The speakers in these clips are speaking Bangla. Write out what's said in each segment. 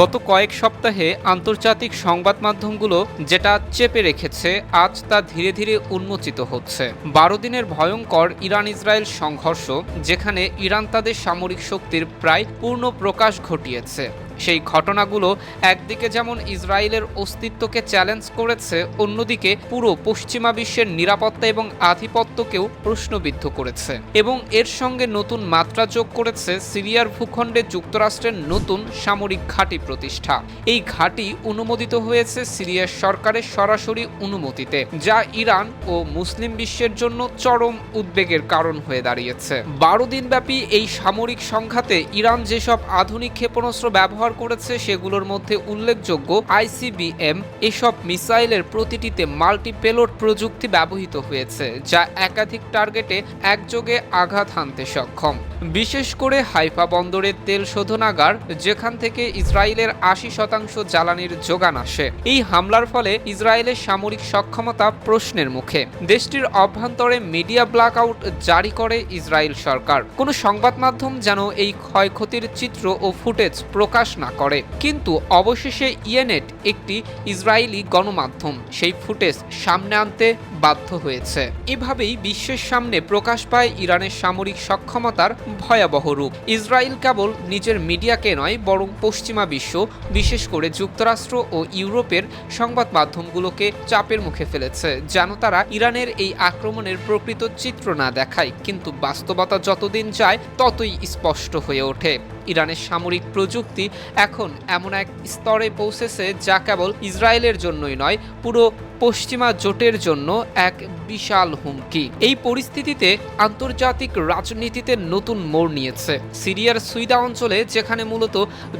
গত কয়েক সপ্তাহে আন্তর্জাতিক সংবাদ মাধ্যমগুলো যেটা চেপে রেখেছে, আজ তা ধীরে ধীরে উন্মোচিত হচ্ছে। বারো দিনের ভয়ঙ্কর ইরান ইসরায়েল সংঘর্ষ, যেখানে ইরান তাদের সামরিক শক্তির প্রায় পূর্ণ প্রকাশ ঘটিয়েছে। সেই ঘটনাগুলো একদিকে যেমন ইসরায়েলের অস্তিত্বকে চ্যালেঞ্জ করেছে, অন্যদিকে পুরো পশ্চিমা বিশ্বের নিরাপত্তা এবং আধিপত্যকেও প্রশ্নবিদ্ধ করেছে। এবং এর সঙ্গে নতুন মাত্রা যোগ করেছে সিরিয়ার ভূখণ্ডে যুক্তরাষ্ট্রের নতুন সামরিক ঘাঁটি প্রতিষ্ঠা। এই ঘাঁটি অনুমোদিত হয়েছে সিরিয়ার সরকারের সরাসরি অনুমতিতে, যা ইরান ও মুসলিম বিশ্বের জন্য চরম উদ্বেগের কারণ হয়ে দাঁড়িয়েছে। বারো দিনব্যাপী এই সামরিক সংঘাতে ইরান যেসব আধুনিক ক্ষেপণাস্ত্র ব্যবহার করেছে সেগুলোর মধ্যে উল্লেখযোগ্য আইসিবিএম এসব মিসাইলের প্রতিটিতে মাল্টি পেলোড প্রযুক্তি ব্যবহৃত হয়েছে, যা একাধিক টার্গেটে একযোগে আঘাত হানতে সক্ষম। বিশেষ করে হাইফা বন্দরের তেল শোধনাগার, যেখান থেকে ইসরায়েলের আশি শতাংশ জ্বালানির যোগান আসে। এই হামলার ফলে ইসরায়েলের সামরিক সক্ষমতা প্রশ্নের মুখে। দেশটির অভ্যন্তরে মিডিয়া ব্ল্যাকআউট জারি করে ইসরায়েল সরকার। কোনো সংবাদ মাধ্যম যেন এই ক্ষয়ক্ষতির চিত্র ও ফুটেজ প্রকাশ না করে। কিন্তু অবশেষে ইয়েনেট একটি ইসরায়েলি গণমাধ্যম সেই ফুটেজ সামনে আনতে বাধ্য হয়েছে। এভাবেই বিশ্বের সামনে প্রকাশ পায় ইরানের সামরিক সক্ষমতার ভয়াবহ রূপ। ইসরায়েল কেবল নিজের মিডিয়াকে নয়, বরং পশ্চিমা বিশ্ব, বিশেষ করে যুক্তরাষ্ট্র ও ইউরোপের সংবাদ মাধ্যমগুলোকে চাপের মুখে ফেলেছে, যেন তারা ইরানের এই আক্রমণের প্রকৃত চিত্র না দেখায়। কিন্তু বাস্তবতা যতদিন যায়, ততই স্পষ্ট হয়ে ওঠে। ইরানের সামরিক প্রযুক্তি এখন এমন এক স্তরে পৌঁছেছে, যা কেবল ইসরায়েলের জন্যই নয়, পুরো পশ্চিমা জোটের জন্য এক বিশাল হুমকি। এই পরিস্থিতিতে আন্তর্জাতিক রাজনীতিতে নতুন মোড় নিয়েছে। সিরিয়ার সুইদা অঞ্চলে যেখানে মূলত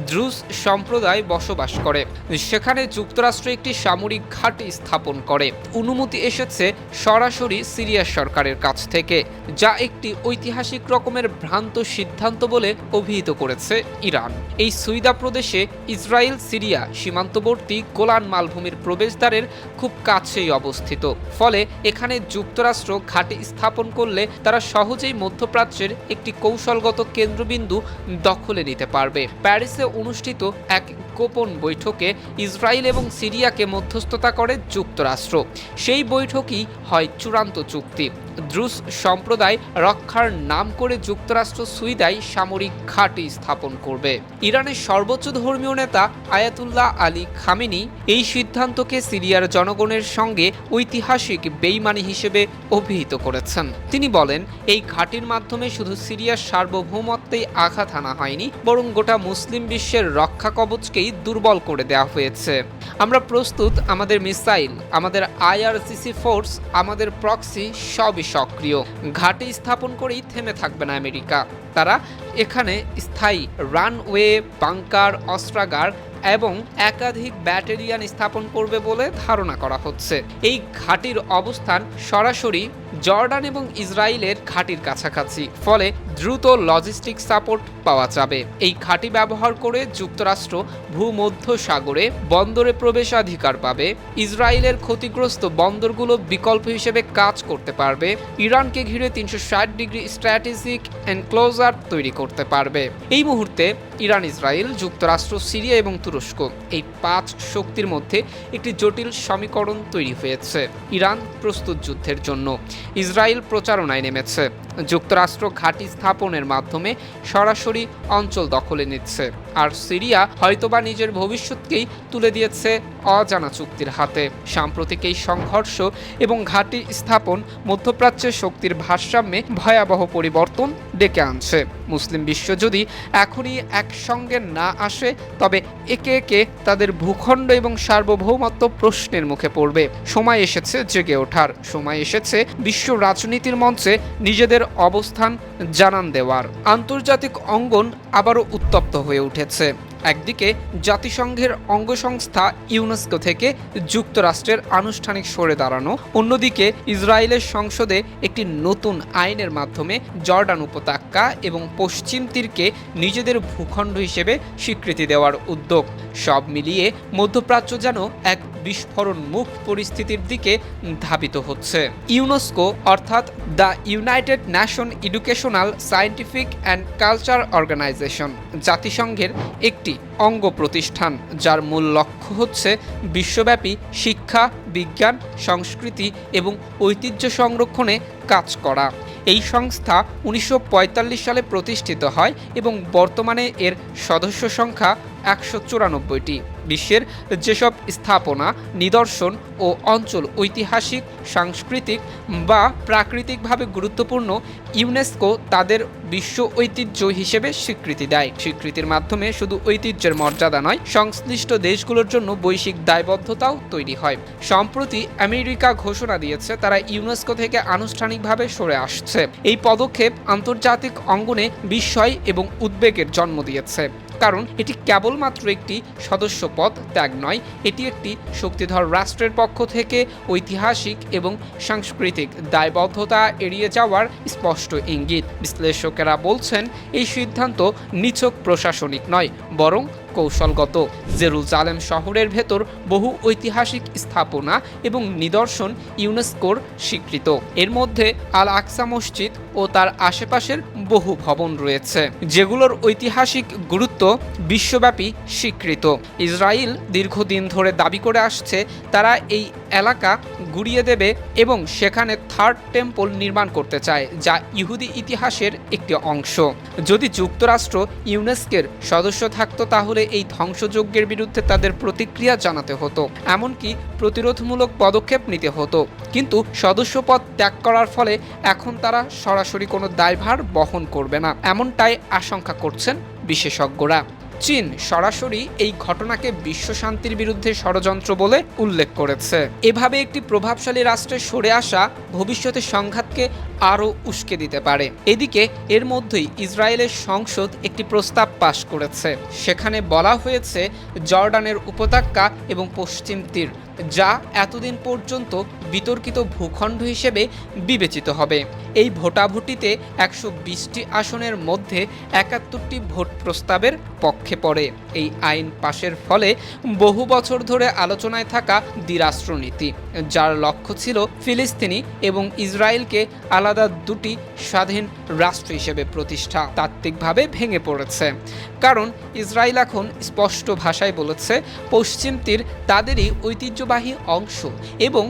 দ্রুজ সম্প্রদায় বসবাস করে, সেখানে যুক্তরাষ্ট্র একটি সামরিক ঘাঁটি স্থাপন করে। অনুমতি এসেছে সরাসরি সিরিয়া সরকারের কাছ থেকে, যা একটি ঐতিহাসিক রকমের ভ্রান্ত সিদ্ধান্ত বলে অভিহিত করেছে ইরান। এই সুইদা প্রদেশে ইসরায়েল সিরিয়া সীমান্তবর্তী গোলান মালভূমির প্রবেশদ্বারের খুব কাছেই অবস্থিত। ফলে এখানে যুক্তরাষ্ট্র ঘাঁটি স্থাপন করলে তারা সহজেই মধ্যপ্রাচ্যের একটি কৌশলগত কেন্দ্রবিন্দু দখলে নিতে পারবে। প্যারিসে অনুষ্ঠিত এক গোপন বৈঠকে ইসরায়েল এবং সিরিয়াকে মধ্যস্থতা করে যুক্তরাষ্ট্র। সেই বৈঠকই হয় চূড়ান্ত চুক্তি। দ্রুস সম্প্রদায় রক্ষার নাম করে যুক্তরাষ্ট্র সুইদায় সামরিক ঘাঁটি স্থাপন করবে। ইরানের সর্বোচ্চ ধর্মীয় নেতা আয়াতুল্লাহ আলী খামেনি এই সিদ্ধান্তকে সিরিয়ার জনগণের সঙ্গে ঐতিহাসিক বেইমানি হিসেবে অভিহিত করেছেন। তিনি বলেন, এই ঘাঁটির মাধ্যমে শুধু সিরিয়ার সার্বভৌমত্বেই আঘাত আনা হয়নি, বরং গোটা মুসলিম বিশ্বের রক্ষা কবচকেই দুর্বল করে দেওয়া হয়েছে। আমরা প্রস্তুত, আমাদের মিসাইল, আমাদের আইআরসিসি ফোর্স, আমাদের প্রক্সি সবই সক্রিয়। ঘাটে স্থাপন করেই থেমে থাকবে না আমেরিকা। তারা এখানে স্থায়ী রানওয়ে, বাংকার, অস্ত্রাগার এবং একাধিক ব্যাটালিয়ান স্থাপন করবে বলে ধারণা করা হচ্ছে। এই ঘাটির অবস্থান সরাসরি জর্ডান এবং ইসরায়েলের ঘাটির কাছাকাছি। ফলে দ্রুত লজিস্টিক সাপোর্ট পাওয়া যাবে। এই ঘাঁটি ব্যবহার করে যুক্তরাষ্ট্র ভূমধ্য সাগরে বন্দরে প্রবেশাধিকার পাবে। ইসরায়েলের ক্ষতিগ্রস্ত বন্দরগুলো বিকল্প হিসেবে কাজ করতে পারবে। ইরানকে ঘিরে তিনশো ষাট ডিগ্রি স্ট্র্যাটেজিক এনক্লোজার তৈরি করতে পারবে। এই মুহূর্তে ইরান, ইসরায়েল, যুক্তরাষ্ট্র, সিরিয়া এবং তুরস্ক এই পাঁচ শক্তির মধ্যে একটি জটিল সমীকরণ তৈরি হয়েছে। ইরান প্রস্তুত যুদ্ধের জন্য। ইসরায়েল প্রচারণায় নেমেছে। যুক্তরাষ্ট্র ঘাঁটি স্থাপনের মাধ্যমে সরাসরি অঞ্চল দখলে নিচ্ছে। আর সিরিয়া হয়তোবা নিজের ভবিষ্যৎকেই তুলে দিয়েছে অজানা চুক্তির হাতে। সাম্প্রতিক এই সংঘর্ষ এবং ঘাঁটি স্থাপন মধ্যপ্রাচ্যের শক্তির ভারসাম্যে ভয়াবহ পরিবর্তন ডেকে আনছে। মুসলিম বিশ্ব যদি এখনই একসঙ্গে না আসে, তবে একে একে তাদের ভূখণ্ড এবং সার্বভৌমত্ব প্রশ্নের মুখে পড়বে। সময় এসেছে জেগে ওঠার। সময় এসেছে বিশ্ব রাজনীতির মঞ্চে নিজেদের অবস্থান জানান দেওয়ার। আন্তর্জাতিক অঙ্গন আবারও উত্তপ্ত হয়ে উঠেছে একদিকে জাতিসংঘের অঙ্গসংস্থা ইউনেস্কো থেকে যুক্তরাষ্ট্রের আনুষ্ঠানিক সরে দাঁড়ানো, অন্যদিকে ইসরায়েলের সংসদে একটি নতুন আইনের মাধ্যমে জর্ডান উপত্যকা এবং পশ্চিম তীরকে নিজেদের ভূখণ্ড হিসেবে স্বীকৃতি দেওয়ার উদ্যোগ। সব মিলিয়ে মধ্যপ্রাচ্য যেন এক বিস্ফোরণ মুখ পরিস্থিতির দিকে ধাবিত হচ্ছে। ইউনেস্কো, অর্থাৎ the United Nation Educational Scientific and culture organisation, জাতিসংঘের একটি অঙ্গ প্রতিষ্ঠান, যার মূল লক্ষ্য হচ্ছে বিশ্বব্যাপী শিক্ষা, বিজ্ঞান, সংস্কৃতি এবং ঐতিহ্য সংরক্ষণে কাজ করা। এই সংস্থা উনিশশো পঁয়তাল্লিশ সালে প্রতিষ্ঠিত হয় এবং বর্তমানে এর সদস্য সংখ্যা একশো চুরানব্বইটি। বিশ্বের যেসব স্থাপনা, নিদর্শন ও অঞ্চল ঐতিহাসিক, সাংস্কৃতিক বা প্রাকৃতিকভাবে গুরুত্বপূর্ণ, ইউনেস্কো তাদের বিশ্ব ঐতিহ্য হিসেবে স্বীকৃতি দেয়। স্বীকৃতির মাধ্যমে শুধু ঐতিহ্যের মর্যাদা নয়, সংশ্লিষ্ট দেশগুলোর জন্য বৈশ্বিক দায়বদ্ধতাও তৈরি হয়। সম্প্রতি আমেরিকা ঘোষণা দিয়েছে, তারা ইউনেস্কো থেকে আনুষ্ঠানিকভাবে সরে আসছে। এই পদক্ষেপ আন্তর্জাতিক অঙ্গনে বিস্ময় এবং উদ্বেগের জন্ম দিয়েছে। কারণ এটি কেবলমাত্র একটি সদস্য পদ ত্যাগ নয়, এটি একটি শক্তিধর রাষ্ট্রের পক্ষ থেকে ঐতিহাসিক এবং সাংস্কৃতিক দায়বদ্ধতা এড়িয়ে যাওয়ার স্পষ্ট ইঙ্গিত। বিশ্লেষকেরা বলছেন, এই সিদ্ধান্ত নিছক প্রশাসনিক নয়, বরং কৌশলগত। জেরুজালেম শহরের ভেতর বহু ঐতিহাসিক স্থাপনা এবং নিদর্শন ইউনেস্কোর স্বীকৃত। এর মধ্যে আল আকসা মসজিদ ও তার আশেপাশের বহু ভবন রয়েছে, যেগুলোর ঐতিহাসিক গুরুত্ব বিশ্বব্যাপী স্বীকৃত। ইসরায়েল দীর্ঘদিন ধরে দাবি করে আসছে, তারা এই এলাকা গুড়িয়ে দেবে এবং সেখানে থার্ড টেম্পল নির্মাণ করতে চায়, যা ইহুদি ইতিহাসের একটি অংশ। যদি যুক্তরাষ্ট্র ইউনেস্কের সদস্য থাকতো, তাহলে এই ধ্বংসযজ্ঞের বিরুদ্ধে তাদের প্রতিক্রিয়া জানাতে হতো, এমনকি প্রতিরোধমূলক পদক্ষেপ নিতে হতো। কিন্তু সদস্যপদ ত্যাগ করার ফলে এখন তারা সরাসরি কোনো দায়ভার বহন করবে না। এমনটাই আশঙ্কা করছেন বিশেষজ্ঞরা। চীন সরাসরি এই ঘটনাকে বিশ্ব শান্তির বিরুদ্ধে ষড়যন্ত্র বলে উল্লেখ করেছে। এভাবে একটি প্রভাবশালী রাষ্ট্রে সরে আসা ভবিষ্যতে সংঘাতকে আরও উস্কে দিতে পারে। এদিকে এর মধ্যেই ইসরায়েলের সংসদ একটি প্রস্তাব পাশ করেছে। সেখানে বলা হয়েছে, জর্ডানের উপত্যকা এবং পশ্চিম তীর, যা এতদিন পর্যন্ত বিতর্কিত ভূখণ্ড হিসেবে বিবেচিত হবে। এই ভোটাভুটিতে একশো বিশটি আসনের মধ্যে একাত্তরটি ভোট প্রস্তাবের পক্ষে পড়ে। এই আইন পাশের ফলে বহু বছর ধরে আলোচনায় থাকা দ্বিরাষ্ট্রনীতি যার লক্ষ্য ছিল ফিলিস্তিনি এবং ইসরায়েলকে আলাদা দুটি স্বাধীন রাষ্ট্র হিসেবে প্রতিষ্ঠা। তাত্ত্বিকভাবে ভেঙে পড়েছে। কারণ ইসরায়েল এখন স্পষ্ট ভাষায় বলেছে, পশ্চিম তীর তাদেরই ঐতিহ্যবাহী অংশ এবং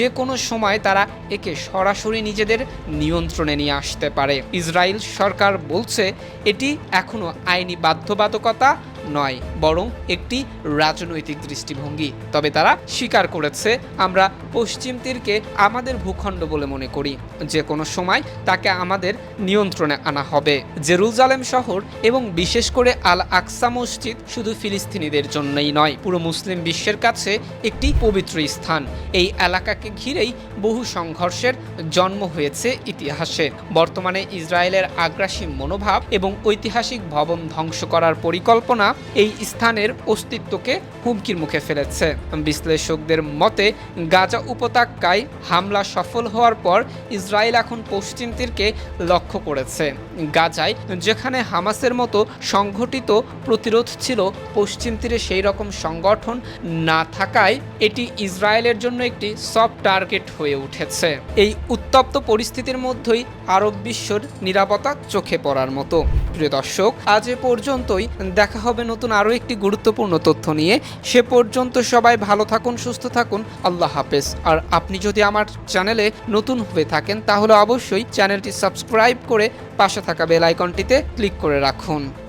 যে কোনো সময় তারা একে সরাসরি নিজেদের নিয়ন্ত্রণে নিয়ে আসতে পারে। ইসরায়েল সরকার বলছে, এটি এখনও আইনি বাধ্যবাধকতা নয়, বরং একটি রাজনৈতিক দৃষ্টিভঙ্গি। তবে তারা স্বীকার করেছে, আমরা পশ্চিম তীরকে আমাদের ভূখণ্ড বলে মনে করি। যে কোনো সময় তাকে আমাদের নিয়ন্ত্রণে আনা হবে। জেরুজালেম শহর এবং বিশেষ করে আল আকসা মসজিদ শুধু ফিলিস্তিনিদের জন্যই নয়, পুরো মুসলিম বিশ্বের কাছে একটি পবিত্র স্থান। এই এলাকাকে ঘিরেই বহু সংঘর্ষের জন্ম হয়েছে ইতিহাসে। বর্তমানে ইসরায়েলের আগ্রাসী মনোভাব এবং ঐতিহাসিক ভবন ধ্বংস করার পরিকল্পনা এই স্থানের অস্তিত্বকে হুমকির মুখে ফেলেছে। বিশ্লেষকদের মতে, গাজা উপত্যকায় হামলা সফল হওয়ার পর ইসরায়েল এখন পশ্চিম তীরকে লক্ষ্য করেছে। গাজায় যেখানে হামাসের মতো সংগঠিত প্রতিরোধ ছিল, পশ্চিম তীরে সেই রকম সংগঠন না থাকায় এটি ইসরায়েলের জন্য একটি সফট টার্গেট হয়ে উঠেছে। এই উত্তপ্ত পরিস্থিতির মধ্যেই আরব বিশ্বর নিরাপত্তা চোখে পড়ার মতো। প্রিয় দর্শক, আজ এ পর্যন্তই। দেখা হবে নতুন আরও একটি গুরুত্বপূর্ণ তথ্য নিয়ে। সে পর্যন্ত সবাই ভালো থাকুন, সুস্থ থাকুন। আল্লাহ হাফেজ। আর আপনি যদি আমার চ্যানেলে নতুন হয়ে থাকেন, তাহলে অবশ্যই চ্যানেলটি সাবস্ক্রাইব করে পাশে থাকা বেল আইকনটিতে ক্লিক করে রাখুন।